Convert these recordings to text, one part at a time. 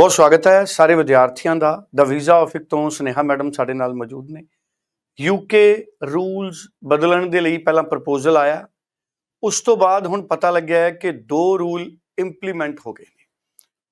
ਬਹੁਤ ਸਵਾਗਤ ਹੈ ਸਾਰੇ ਵਿਦਿਆਰਥੀਆਂ ਦਾ। ਦਾ ਵੀਜ਼ਾ ਆਫਿਸ ਤੋਂ ਸਨੇਹਾ ਮੈਡਮ ਸਾਡੇ ਨਾਲ ਮੌਜੂਦ ਨੇ। ਯੂਕੇ ਰੂਲਸ ਬਦਲਣ ਦੇ ਲਈ ਪਹਿਲਾਂ ਪ੍ਰਪੋਜ਼ਲ ਆਇਆ। ਉਸ ਤੋਂ ਬਾਅਦ ਹੁਣ ਪਤਾ ਲੱਗਿਆ ਹੈ ਕਿ ਦੋ ਰੂਲ ਇੰਪਲੀਮੈਂਟ ਹੋ ਗਏ ਨੇ।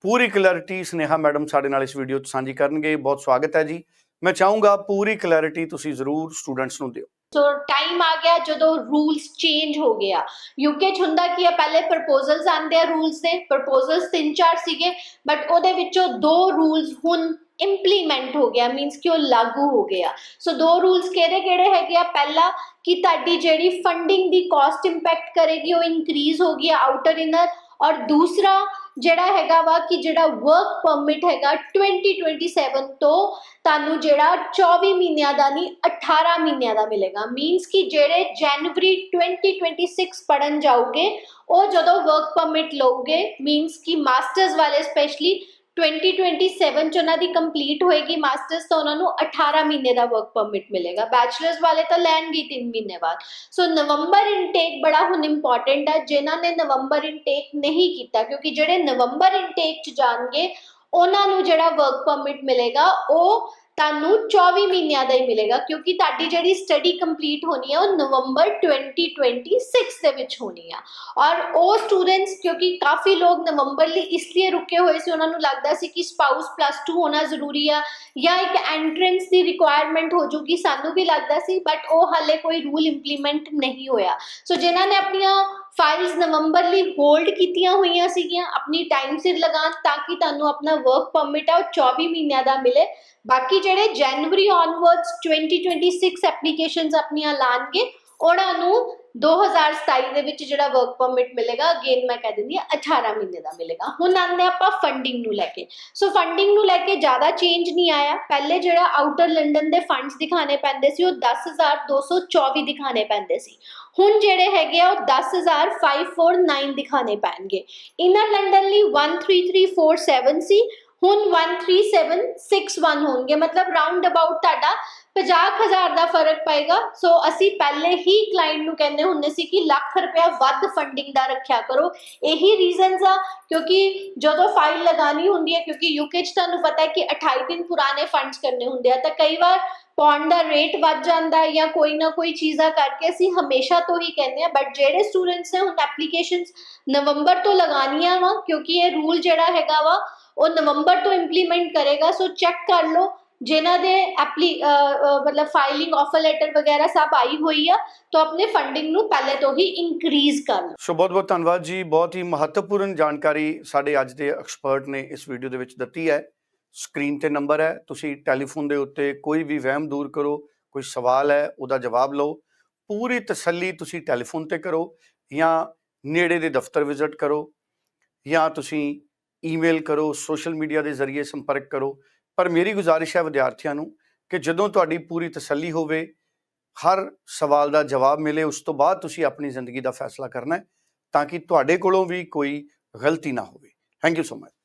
ਪੂਰੀ ਕਲੈਰਿਟੀ ਸਨੇਹਾ ਮੈਡਮ ਸਾਡੇ ਨਾਲ ਇਸ ਵੀਡੀਓ 'ਚ ਸਾਂਝੀ ਕਰਨਗੇ। ਬਹੁਤ ਸਵਾਗਤ ਹੈ ਜੀ। ਮੈਂ ਚਾਹੂੰਗਾ ਪੂਰੀ ਕਲੈਰਿਟੀ ਤੁਸੀਂ ਜ਼ਰੂਰ ਸਟੂਡੈਂਟਸ ਨੂੰ ਦਿਓ। ਸੋ ਟਾਈਮ ਆ ਗਿਆ ਜਦੋਂ ਰੂਲਸ ਚੇਂਜ ਹੋ ਗਿਆ। ਯੂਕੇ ਚ ਹੁੰਦਾ ਕੀ ਆ, ਪਹਿਲੇ ਪ੍ਰਪੋਜ਼ਲਸ ਆਂਦੇ ਆ ਰੂਲਸ ਦੇ ਪ੍ਰਪੋਜ਼ਲਸ ਤਿੰਨ ਚਾਰ ਸੀਗੇ ਬਟ ਉਹਦੇ ਵਿੱਚੋਂ ਦੋ ਰੂਲਸ ਹੁਣ ਇੰਪਲੀਮੈਂਟ ਹੋ ਗਿਆ ਮੀਨਸ ਕਿ ਉਹ ਲਾਗੂ ਹੋ ਗਿਆ। ਸੋ ਦੋ ਰੂਲਸ ਕਿਹੜੇ ਕਿਹੜੇ ਹੈਗੇ ਆ? ਪਹਿਲਾ, ਕਿ ਤੁਹਾਡੀ ਜਿਹੜੀ ਫੰਡਿੰਗ ਦੀ ਕਾਸਟ ਇੰਪੈਕਟ ਕਰੇਗੀ, ਉਹ ਇਨਕਰੀਜ਼ ਹੋ ਗਈ ਆਊਟਰ ਇਨਰ ਔਰ ਦੂਸਰਾ ਜਿਹੜਾ ਹੈਗਾ ਵਾ ਕਿ ਜਿਹੜਾ ਵਰਕ ਪਰਮਿਟ ਹੈਗਾ 2027 ਤੋਂ ਤੁਹਾਨੂੰ ਜਿਹੜਾ 24 ਮਹੀਨਿਆਂ ਦਾ ਨਹੀਂ 18 ਮਹੀਨਿਆਂ ਦਾ ਮਿਲੇਗਾ। ਮੀਨਸ ਕਿ ਜਿਹੜੇ ਜਨਵਰੀ 2026 ਪੜਨ ਜਾਓਗੇ, ਉਹ ਜਦੋਂ ਵਰਕ ਪਰਮਿਟ ਲਓਗੇ ਮੀਨਸ ਕਿ ਮਾਸਟਰਸ ਵਾਲੇ ਸਪੈਸ਼ਲੀ 2027 ਚ ਉਹਨਾਂ ਦੀ ਕੰਪਲੀਟ ਹੋਏਗੀ ਮਾਸਟਰਸ ਤਾਂ ਉਹਨਾਂ ਨੂੰ 18 ਮਹੀਨੇ ਦਾ ਵਰਕ ਪਰਮਿਟ ਮਿਲੇਗਾ। ਬੈਚਲਰਸ ਵਾਲੇ ਤਾਂ ਲੈਣਗੇ 3 ਮਹੀਨੇ ਬਾਅਦ। ਸੋ ਨਵੰਬਰ ਇਨਟੇਕ ਬੜਾ ਹੁਣ ਇੰਪੋਰਟੈਂਟ ਹੈ, ਜਿਨ੍ਹਾਂ ਨੇ ਨਵੰਬਰ ਇਨਟੇਕ ਨਹੀਂ ਕੀਤਾ, ਕਿਉਂਕਿ ਜਿਹੜੇ ਨਵੰਬਰ ਇਨਟੇਕ ਚ ਜਾਣਗੇ, ਉਹਨਾਂ ਨੂੰ ਜਿਹੜਾ ਵਰਕ ਪਰਮਿਟ ਮਿਲੇਗਾ, ਉਹ ਤੁਹਾਨੂੰ 24 ਮਹੀਨਿਆਂ ਦਾ ਹੀ ਮਿਲੇਗਾ, ਕਿਉਂਕਿ ਤੁਹਾਡੀ ਜਿਹੜੀ ਸਟੱਡੀ ਕੰਪਲੀਟ ਹੋਣੀ ਹੈ ਉਹ ਨਵੰਬਰ 2026 ਦੇ ਵਿੱਚ ਹੋਣੀ ਆ। ਔਰ ਉਹ ਸਟੂਡੈਂਟਸ ਕਿਉਂਕਿ ਕਾਫੀ ਲੋਕ ਨਵੰਬਰ ਲਈ ਇਸ ਲਈ ਰੁਕੇ ਹੋਏ ਸੀ, ਉਹਨਾਂ ਨੂੰ ਲੱਗਦਾ ਸੀ ਕਿ ਸਪਾਊਸ ਪਲੱਸ 2 ਹੋਣਾ ਜ਼ਰੂਰੀ ਆ, ਜਾਂ ਇੱਕ ਐਂਟਰੈਂਸ ਦੀ ਰਿਕੁਆਇਰਮੈਂਟ ਹੋ ਜੂਗੀ, ਸਾਨੂੰ ਵੀ ਲੱਗਦਾ ਸੀ ਬਟ ਉਹ ਹਾਲੇ ਕੋਈ ਰੂਲ ਇੰਪਲੀਮੈਂਟ ਨਹੀਂ ਹੋਇਆ। ਸੋ ਜਿਨ੍ਹਾਂ ਨੇ ਆਪਣੀਆਂ ਫਾਈਲਸ ਨਵੰਬਰ ਲਈ ਹੋਲਡ ਕੀਤੀਆਂ ਹੋਈਆਂ ਸੀਗੀਆਂ, ਆਪਣੀ ਟਾਈਮ ਸਿਰ ਲਗਾਉਣ, ਤਾਂ ਕਿ ਤੁਹਾਨੂੰ ਆਪਣਾ ਵਰਕ ਪਰਮਿਟ ਆ, ਉਹ 24 ਮਹੀਨਿਆਂ ਦਾ ਮਿਲੇ। ਬਾਕੀ ਜਿਹੜੇ ਜਨਵਰੀ ਔਨਵਰਡਸ 2026 ਐਪਲੀਕੇਸ਼ਨਸ ਆਪਣੀਆਂ ਲਾਣਗੇ, ਉਹਨਾਂ ਨੂੰ 2027 ਦੇ ਵਿੱਚ ਜਿਹੜਾ ਵਰਕ ਪਰਮਿਟ ਮਿਲੇਗਾ ਅਗੇਨ ਮੈਂ ਕਹਿ ਦਿੰਦੀ ਹਾਂ 18 ਮਹੀਨੇ ਦਾ ਮਿਲੇਗਾ। ਹੁਣ ਆਉਂਦੇ ਆਪਾਂ ਫੰਡਿੰਗ ਨੂੰ ਲੈ ਕੇ। ਸੋ ਫੰਡਿੰਗ ਨੂੰ ਲੈ ਕੇ ਜ਼ਿਆਦਾ ਚੇਂਜ ਨਹੀਂ ਆਇਆ। ਪਹਿਲੇ ਜਿਹੜਾ ਆਊਟਰ ਲੰਡਨ ਦੇ ਫੰਡਸ ਦਿਖਾਣੇ ਪੈਂਦੇ ਸੀ, ਉਹ 10224 ਦਿਖਾਣੇ ਪੈਂਦੇ ਸੀ। ਹੁਣ ਜਿਹੜੇ ਹੈਗੇ ਆ, ਉਹ 10549 ਦਿਖਾਣੇ ਪੈਣਗੇ। ਇਨਰ ਲੰਡਨ ਲਈ 13347 ਸੀ ਹੁਣ 13761 ਹੋਣਗੇ। ਮਤਲਬ ਰਾਉਂਡ ਅਬਾਊਟ ਤੁਹਾਡਾ 50000 ਦਾ ਫ਼ਰਕ ਪਏਗਾ। ਸੋ ਅਸੀਂ ਪਹਿਲੇ ਹੀ ਕਲਾਇੰਟ ਨੂੰ ਕਹਿੰਦੇ ਹੁੰਦੇ ਸੀ ਕਿ ਲੱਖ ਰੁਪਇਆ ਵੱਧ ਫੰਡਿੰਗ ਦਾ ਰੱਖਿਆ ਕਰੋ। ਇਹੀ ਰੀਜ਼ਨਸ ਆ, ਕਿਉਂਕਿ ਜਦੋਂ ਫਾਈਲ ਲਗਾਣੀ ਹੁੰਦੀ ਹੈ, ਕਿਉਂਕਿ ਯੂਕੇ ਚ ਤੁਹਾਨੂੰ ਪਤਾ ਹੈ ਕਿ 28 ਦਿਨ ਪੁਰਾਣੇ ਫੰਡਸ ਕਰਨੇ ਹੁੰਦੇ ਆ। ਤਾਂ ਕਈ ਵਾਰ ਪੌਂਡ ਦਾ ਰੇਟ ਵੱਧ ਜਾਂਦਾ ਜਾਂ ਕੋਈ ਨਾ ਕੋਈ ਚੀਜ਼ਾਂ ਕਰਕੇ ਅਸੀਂ ਹਮੇਸ਼ਾ ਤੋਂ ਹੀ ਕਹਿੰਦੇ ਆ ਬਟ ਜਿਹੜੇ ਸਟੂਡੈਂਟਸ ਨੇ ਹੁਣ ਐਪਲੀਕੇਸ਼ਨਸ ਨਵੰਬਰ ਤੋਂ ਲਗਾਉਣੀਆਂ ਵਾ, ਕਿਉਂਕਿ ਇਹ ਰੂਲ ਜਿਹੜਾ ਹੈਗਾ ਵਾ ਉਹ ਨਵੰਬਰ ਤੋਂ ਇੰਪਲੀਮੈਂਟ ਕਰੇਗਾ ਸੋ ਚੈੱਕ ਕਰ ਲਓ ਜਿਨ੍ਹਾਂ ਦੇ ਐਪਲੀ ਮਤਲਬ ਫਾਈਲਿੰਗ ਆਫਰ ਲੈਟਰ ਵਗੈਰਾ ਸਭ ਆਈ ਹੋਈ ਆ, ਤਾਂ ਆਪਣੇ ਫੰਡਿੰਗ ਨੂੰ ਪਹਿਲੇ ਤੋਂ ਹੀ ਇਨਕਰੀਜ਼ ਕਰ ਲਓ। ਸੋ ਬਹੁਤ ਬਹੁਤ ਧੰਨਵਾਦ ਜੀ, ਬਹੁਤ ਹੀ ਮਹੱਤਵਪੂਰਨ ਜਾਣਕਾਰੀ ਸਾਡੇ ਅੱਜ ਦੇ ਐਕਸਪਰਟ ਨੇ ਇਸ ਵੀਡੀਓ ਦੇ ਵਿੱਚ ਦਿੱਤੀ ਹੈ। ਸਕਰੀਨ ਤੇ ਨੰਬਰ ਹੈ, ਤੁਸੀਂ ਟੈਲੀਫੋਨ ਦੇ ਉੱਤੇ ਕੋਈ ਵੀ ਵਹਿਮ ਦੂਰ ਕਰੋ, ਕੋਈ ਸਵਾਲ ਹੈ, ਉਹਦਾ ਜਵਾਬ ਲਓ। ਪੂਰੀ ਤਸੱਲੀ ਤੁਸੀਂ ਟੈਲੀਫੋਨ ਤੇ ਕਰੋ ਜਾਂ ਨੇੜੇ ਦੇ ਦਫ਼ਤਰ ਵਿਜ਼ਿਟ ਕਰੋ ਜਾਂ ਤੁਸੀਂ ਈਮੇਲ ਕਰੋ, ਸੋਸ਼ਲ ਮੀਡੀਆ ਦੇ ਜ਼ਰੀਏ ਸੰਪਰਕ ਕਰੋ। ਪਰ ਮੇਰੀ ਗੁਜ਼ਾਰਿਸ਼ ਹੈ ਵਿਦਿਆਰਥੀਆਂ ਨੂੰ ਕਿ ਜਦੋਂ ਤੁਹਾਡੀ ਪੂਰੀ ਤਸੱਲੀ ਹੋਵੇ, ਹਰ ਸਵਾਲ ਦਾ ਜਵਾਬ ਮਿਲੇ, ਉਸ ਤੋਂ ਬਾਅਦ ਤੁਸੀਂ ਆਪਣੀ ਜ਼ਿੰਦਗੀ ਦਾ ਫੈਸਲਾ ਕਰਨਾ ਹੈ ਤਾਂ ਕਿ ਤੁਹਾਡੇ ਕੋਲੋਂ ਵੀ ਕੋਈ ਗਲਤੀ ਨਾ ਹੋਵੇ। Thank you so much.